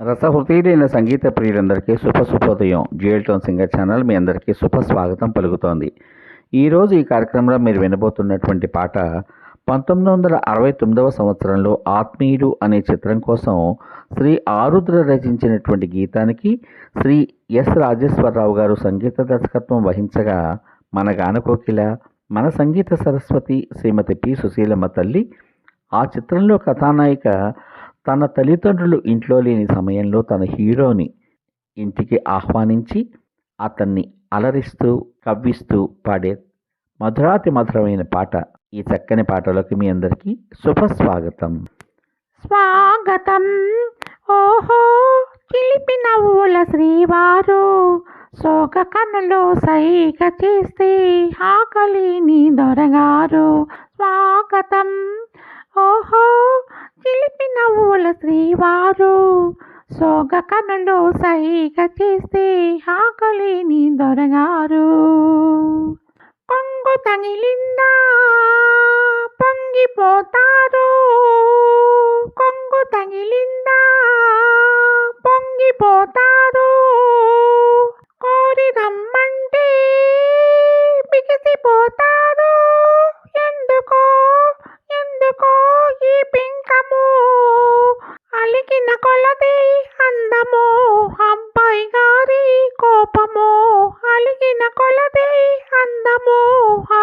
రసహృదయులైన సంగీత ప్రియులందరికీ శుభ శుభోదయం. జ్యువెల్ టోన్ సింగర్ ఛానల్ మీ అందరికీ శుభ స్వాగతం పలుకుతోంది. ఈరోజు ఈ కార్యక్రమంలో మీరు వినబోతున్నటువంటి పాట పంతొమ్మిది వందల అరవై తొమ్మిదవ సంవత్సరంలో ఆత్మీయుడు అనే చిత్రం కోసం శ్రీ ఆరుద్ర రచించినటువంటి గీతానికి శ్రీ ఎస్ రాజేశ్వరరావు గారు సంగీత దర్శకత్వం వహించగా మన గానకోకిల మన సంగీత సరస్వతి శ్రీమతి పి సుశీలమ్మ తల్లి ఆ చిత్రంలో కథానాయిక తన తల్లిదండ్రులు ఇంట్లో లేని సమయంలో తన హీరోని ఇంటికి ఆహ్వానించి అతన్ని అలరిస్తూ కవ్విస్తూ పాడే మధురాతి మధురమైన పాట. ఈ చక్కని పాటలోకి మీ అందరికీ శుభ స్వాగతం. స్వాగతం ఓహో చిలిపి నవ్వుల శ్రీవారు. శోక కన్నులు సైగ చేస్తే ఆకలిని దొరగారు. స్వాగతం. ఓహో చిలిపి నవ్వుల శ్రీవారు. సోగ కనులు సైగ చేస్తే ఆకలిని దొరగారు. కొంగు తగిలిందా? పొంగిపోతారు? కొంగు తగిలిందా? పొంగిపోతారు? కోపము అలిగిన కొలది అందము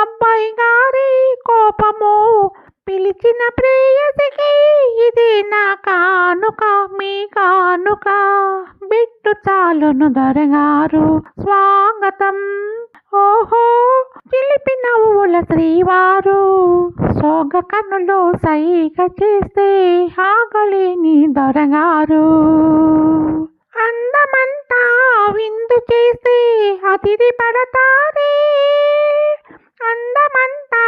అబ్బాయి గారి కోపము. పిలిచిన ప్రేయసికి ఇది నా కానుక మీ కానుక. బిట్టు చాలును దొరగారు స్వాగతం. ఓహో పిలిపి నవ్వుల శ్రీవారు. సోగ కన్నులు సైగ చేస్తే ఆగలేని దొరగారు. విందు చేస్తే అతిథి పడతారే. అందమంతా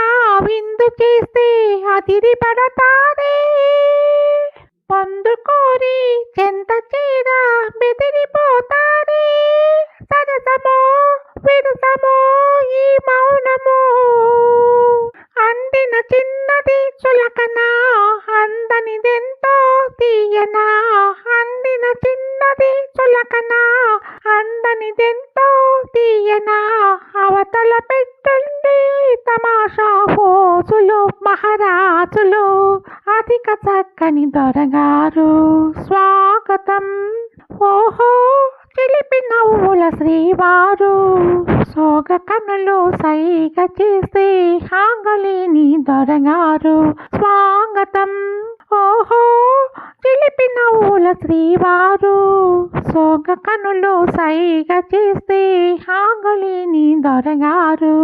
విందు చేస్తే అతిథి పడతారే. పొందుకోరి చెంత చీర బెదిరిపోతారే. సరసమో విరసమో ఈ మౌనమో పోసులు మహారాజులు అధిక చక్కని దొరగారు. స్వాగతం. ఓహో చిలిపి నవ్వుల శ్రీవారు. సోగ కనులు సైగ చేసి ఆగలేని దొరగారు. స్వాగతం. ఓహో చిలిపి నవ్వుల శ్రీవారు. సోగ కనులు సైగ చేస్తే హాంగలిని దొరగారు.